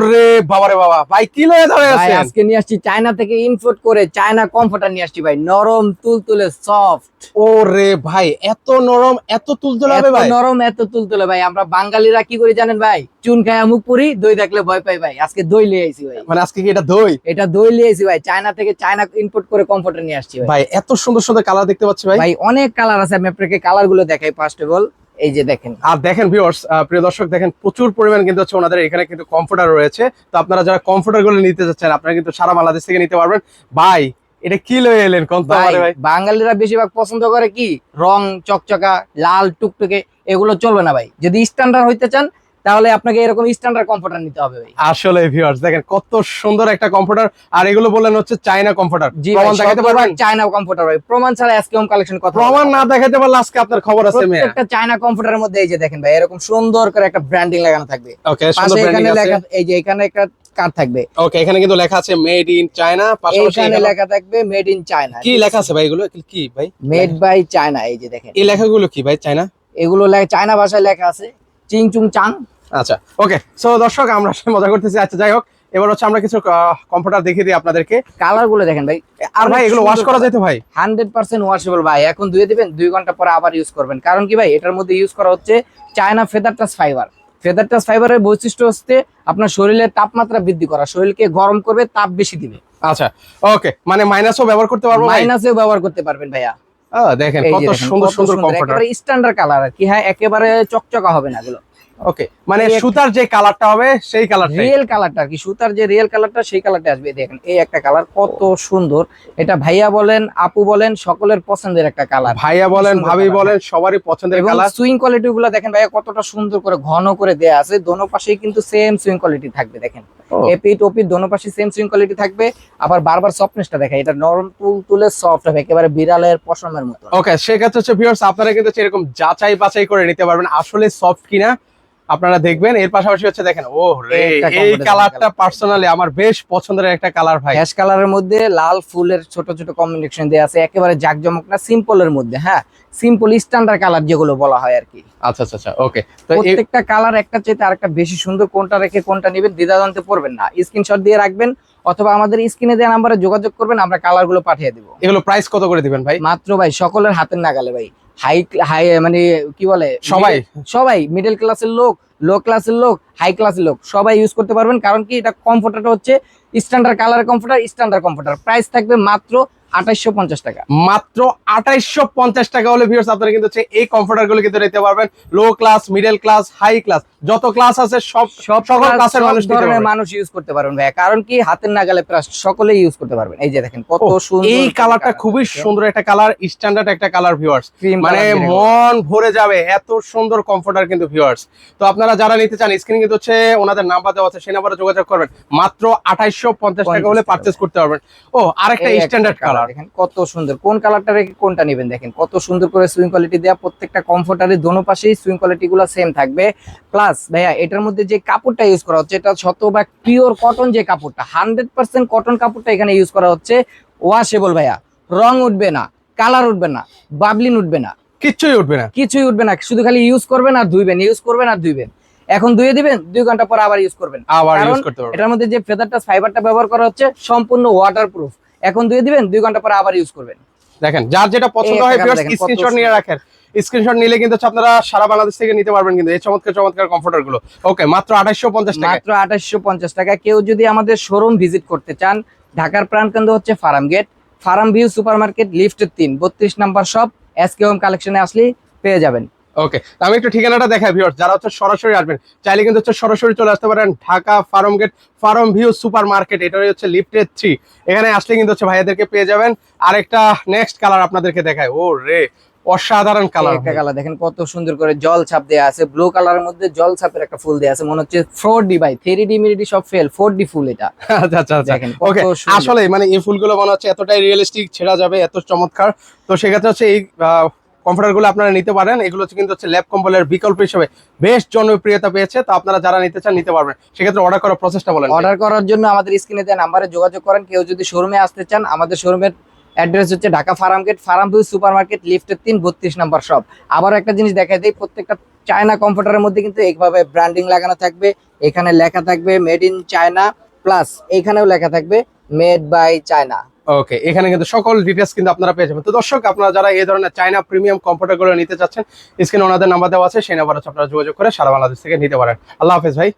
ওরে বাবা ভাই কি লয়ে ধরে আজকে নিয়ে আসছি চায়না থেকে ইনপোর্ট করে চায়না কমফোর্টার নিয়ে আসছি ভাই। নরম তুলতুলে সফট ওরে ভাই এত নরম এত তুলতুলে হবে ভাই? নরম এত তুলতুলে ভাই। আমরা বাঙালিরা কি করি জানেন ভাই? চুন খায় মুখ পুরি দই দেখলে ভয় পাই ভাই। আজকে দই লিয়ে আইছি ভাই। মানে আজকে কি এটা দই? এটা দই লিয়ে আইছি ভাই। চায়না থেকে চায়না ইনপোর্ট করে কমফোর্টার নিয়ে আসছি ভাই। ভাই এত সুন্দর সুন্দর কালার দেখতে পাচ্ছি ভাই। ভাই অনেক কালার আছে। আমি আপনাকে কালারগুলো দেখাই ফার্স্ট অফ অল এই যে দেখেন। আর দেখেন ভিউয়ার্স প্রিয় দর্শক দেখেন প্রচুর পরিমাণ কিন্তু হচ্ছে ওনাদের এখানে কিন্তু কমফোর্টার রয়েছে। তো আপনারা যারা কমফোর্টারগুলো নিতে চাচ্ছেন আপনারা কিন্তু সারা বাংলাদেশ থেকে নিতে পারবেন। ভাই এটা কি লয়ে এলেন? বাঙালিরা বেশিরভাগ পছন্দ করে কি? রং চকচকা লাল টুকটুকে এগুলো চলবে না ভাই। যদি স্ট্যান্ডার্ড হইতে চান তাহলে আপনাকে এরকম স্ট্যান্ডার্ড কম্পিউটার নিতে হবে ভাই। আসলে ভিউয়ার্স দেখেন কত সুন্দর একটা কম্পিউটার আর এগুলো বললেন হচ্ছে চায়না কমফোর্টার জি প্রমাণ দেখাতে পারবেন? চায়না কমফোর্টার ভাই। প্রমাণ ছাড়া আজকে হোম কালেকশন কথা প্রমাণ না। দেখাতে পারলে আজকে আপনার খবর আছে মেয়ে। প্রত্যেকটা চায়না কমফোর্টারের মধ্যে এই যে দেখেন ভাই এরকম সুন্দর করে একটা ব্র্যান্ডিং লাগানো থাকবে। ওকে সুন্দর ব্র্যান্ডিং এখানে আছে। লেখা এই যে এখানে একটা কার্ড থাকবে। ওকে এখানে কিন্তু লেখা আছে মেড ইন চায়না পাশাপাশি এখানে- লেখা থাকবে মেড ইন চায়না কি লেখা আছে ভাই এগুলো? কি ভাই? মেড বাই চায়না এই যে দেখেন। এই লেখাগুলো কি ভাই চায়না এগুলো লে- চায়না ভাষায় লেখা আছে চিং চুং চাং আচ্ছা ওকে সো দর্শক আমরা মজা করতেছি। আচ্ছা যাই হোক এবার হচ্ছে আমরা কিছু কম্পিউটার দেখিয়ে দিই আপনাদেরকে। কালারগুলো দেখেন ভাই। আর ভাই এগুলো ওয়াশ করা যেত ভাই হান্ড্রেড পার্সেন্ট ওয়াশেবল ভাই। এখন ধুয়ে দিবেন দুই ঘণ্টা পরে আবার ইউজ করবেন। কারণ কি ভাই এটার মধ্যে ইউজ করা হচ্ছে China feather touch fibre feather touch ফাইবারের বৈশিষ্ট্য হচ্ছে আপনার শরীরের তাপমাত্রা বৃদ্ধি করা। শরীরকে গরম করবে তাপ বেশি দিবে। আচ্ছা ওকে মানে মাইনাসও ব্যবহার করতে পারব মাইনাসেও ব্যবহার করতে পারবেন ভাইয়া। দেখেন কত সুন্দর সুন্দর কম্পিউটার স্ট্যান্ডার্ড কালার আর কি। হ্যাঁ একেবারে চকচকা হবে না এগুলো। ওকে মানে সুতার যে কালারটা হবে সেই কালারটাই রিয়েল কালারটা আর কি সুতার যে রিয়েল কালারটা সেই কালারটা আসবে। দেখেন এই একটা কালার কত সুন্দর। এটা ভাইয়া বলেন আপু বলেন সকলের পছন্দের একটা কালার ভাইয়া বলেন ভাবি বলেন সবারই পছন্দের কালার সুইং কোয়ালিটি গুলো দেখেন ভাইয়া কতটা সুন্দর করে ঘন করে দেয়া আছে। দোনো পাশেই কিন্তু সেম সুইং কোয়ালিটি থাকবে দেখেন। এপি টপি দোনো পাশে সেম সুইং কোয়ালিটি থাকবে। আবার বারবার সফটনেসটা দেখে এটা নরম তুল তুলে সফট হবে একেবারে বিড়ালের পশমের মতো। ওকে সেক্ষেত্রে হচ্ছে ভিউয়ার্স আপনারা কিন্তু এরকম যাচাই বাছাই করে নিতে পারবেন আসলে সফট কিনা। আপনারা দেখবেন এর পাশাপাশি হচ্ছে দেখেন ও এই কালারটা পার্সোনালি আমার বেশ পছন্দের একটা কালার ভাই। হ্যাশ কালারের মধ্যে লাল ফুলের ছোট ছোট কম্বিনেশন দেওয়া আছে একেবারে জাকজমক না সিম্পলের মধ্যে হ্যাঁ? সিম্পল স্ট্যান্ডার্ড কালার যেগুলো বলা হয় আর কি। আচ্ছা আচ্ছা আচ্ছা ওকে তো প্রত্যেকটা কালার একটা চাইতে আরেকটা বেশি সুন্দর কোনটা রেখে কোনটা নেবেন দ্বিধাদ্বন্দ্বে পড়বেন না। স্ক্রিনশট দিয়ে রাখবেন অথবা আমাদের স্ক্রিনে দেওয়া নাম্বারে যোগাযোগ করবেন আমরা কালারগুলো পাঠিয়ে দিব। এগুলো প্রাইস কত করে দিবেন ভাই? মাত্র ভাই সকলের হাতের নাগালে ভাই। হাই হাই মানে কি বলে? সবাই? সবাই মিডল ক্লাসের লোক লো ক্লাসের লোক হাই ক্লাসের লোক সবাই ইউজ করতে পারবেন। কারণ কি এটা কমফোর্টারটা হচ্ছে standard colour comforter standard comforter price থাকবে মাত্র আঠাইশশো পঞ্চাশ টাকা। মাত্র আঠাইশশো পঞ্চাশ টাকা হলে ভিউয়ার্স আপনারা কিন্তু হচ্ছে এই কমফোর্টারগুলো কিন্তু নিতে পারবেন। Low class middle class high class যত ক্লাস আছে সব সব সকল ক্লাসের মানুষ ধরনের মানুষ ইউজ করতে পারবেন ভাই কারণ কি হাতের নাগালে প্রায় সকলেই ইউজ করতে পারবেন। এই যে দেখেন কত সুন্দর এই কালারটা খুবই সুন্দর একটা কালার স্ট্যান্ডার্ড একটা কালার ভিউয়ার্স মানে। মন ভরে যাবে এত সুন্দর কমফোর্টার কিন্তু ভিউয়ার্স তো আপনারা যারা নিতে চান স্ক্রিনে কিন্তু হচ্ছে ওনাদের নাম্বার দেওয়া আছে সেই নাম্বারে যোগাযোগ করবেন। মাত্র আঠাইশশো পঞ্চাশ টাকা হলে 50 পারচেস করতে পারবেন। ও আরেকটা একটা স্ট্যান্ডার্ড colour কালার দেখেন কত সুন্দর। কোন কালারটা রেখে কোনটা নেবেন দেখেন? কত সুন্দর করে সুইং কোয়ালিটি দেওয়া প্রত্যেকটা কমফোর্টারের দোনো পাশেই সুইং কোয়ালিটি গুলো সেম থাকবে। প্লাস ভাইয়া এটার মধ্যে যে কাপড়টা ইউজ করা হচ্ছে এটা শতভাগ পিওর কটন যে কাপড়টা হান্ড্রেড পার্সেন্ট কটন কাপড়টা এখানে ইউজ করা হচ্ছে। ওয়াশেবল ভাইয়া। রং উঠবে না কালার উঠবে না বাবলিন উঠবে না। কিচ্ছুই উঠবে না। কিছুই উঠবে না শুধু খালি ইউজ করবেন আর ধুইবেন ইউজ করবেন আর ধুইবেন। এখন ধুয়ে দিবেন দুই ঘণ্টা পর আবার ইউজ করবেন। আবার ইউজ করতে পারবেন। এটার মধ্যে যে ফেদারটা ফাইবারটা ব্যবহার করা হচ্ছে সম্পূর্ণ ওয়াটার প্রুফ এখন ধুয়ে দিবেন দুই ঘণ্টা পর আবার ইউজ করবেন। দেখেন যার যেটা পছন্দ হয় স্ক্রিনশট নিয়ে। রাখেন। স্ক্রিনশট নিলে কিন্তু আপনারা সারা বাংলাদেশ থেকে নিতে পারবেন কিন্তু। এই চমৎকার চমৎকার কমফোর্টারগুলো। ওকে মাত্র আঠাইশো পঞ্চাশ টাকা মাত্র আঠাশশো পঞ্চাশ টাকা কেউ যদি আমাদের শোরুম ভিজিট করতে চান ঢাকার প্রাণকেন্দ্র হচ্ছে Farm Gate Farm View Super Market লিফটের তিন বত্রিশ number shop S K Home কালেকশনে আসলে পেয়ে যাবেন। ওকে আমি একটু ঠিকানাটা দেখাই ভিউয়ার্স যারা হচ্ছে সরাসরি আসবেন চাইলে কিন্তু হচ্ছে সরাসরি চলে আসতে পারেন Dhaka Farm Gate Farm View Super Market এটাই হচ্ছে লিফটেড থ্রি এখানে আসলে কিন্তু হচ্ছে ভাইয়াদেরকে পেয়ে যাবেন। আরেকটা নেক্সট কালার আপনাদেরকে দেখায় ও রে অসাধারণ কালার একটা কালার দেখেন কত সুন্দর করে জল ছাপ দেওয়া আছে ব্লু কালারের মধ্যে জল ছাপের একটা ফুল দেওয়া আছে মনে হচ্ছে four D by three D মিনিটি সব ফেল ফোর ডি ফুল এটা। আচ্ছা আচ্ছা আচ্ছা। দেখেন ওকে আসলে মানে এই ফুলগুলো মনে হচ্ছে এতটাই রিয়েলিস্টিক ছেড়া যাবে এত চমৎকার। তো সেক্ষেত্রে হচ্ছে এই কমফোর্টারগুলো আপনারা নিতে পারেন। এগুলো হচ্ছে কিন্তু হচ্ছে ল্যাব কম্বলের বিকল্প হিসেবে বেশ জনপ্রিয়তা পেয়েছে। তো আপনারা যারা নিতে চান, নিতে পারবেন। সেক্ষেত্রে অর্ডার করার প্রসেসটা বলেন। অর্ডার করার জন্য আমাদের স্ক্রিনে দেওয়া নাম্বারে যোগাযোগ করেন। কেউ যদি শোরুমে আসতে চান, আমাদের শোরুমের অ্যাড্রেস হচ্ছে Dhaka Farm Gate, Farm View Super Market লিফটের তিন বত্রিশ নাম্বার শপ আবার একটা জিনিস দেখা দেয় প্রত্যেকটা চায়না কম্পিউটারের মধ্যে কিন্তু এইভাবে ব্র্যান্ডিং লাগানো থাকবে। এখানে লেখা থাকবে মেড ইন চায়না প্লাস এখানেও লেখা থাকবে মেড বাই চায়না ওকে এখানে কিন্তু সকল ডিটেলস কিন্তু আপনারা পেয়ে যাবেন। তো দর্শক, আপনারা যারা এই ধরনের চাইনা প্রিমিয়াম কম্পিউটারগুলো নিতে চাচ্ছেন স্ক্রিনে ওনাদের নাম্বার দেওয়া আছে, সেই নাম্বার হচ্ছে আপনারা যোগাযোগ করে সারা বাংলাদেশ থেকে নিতে পারেন। আল্লাহ হাফেজ ভাই।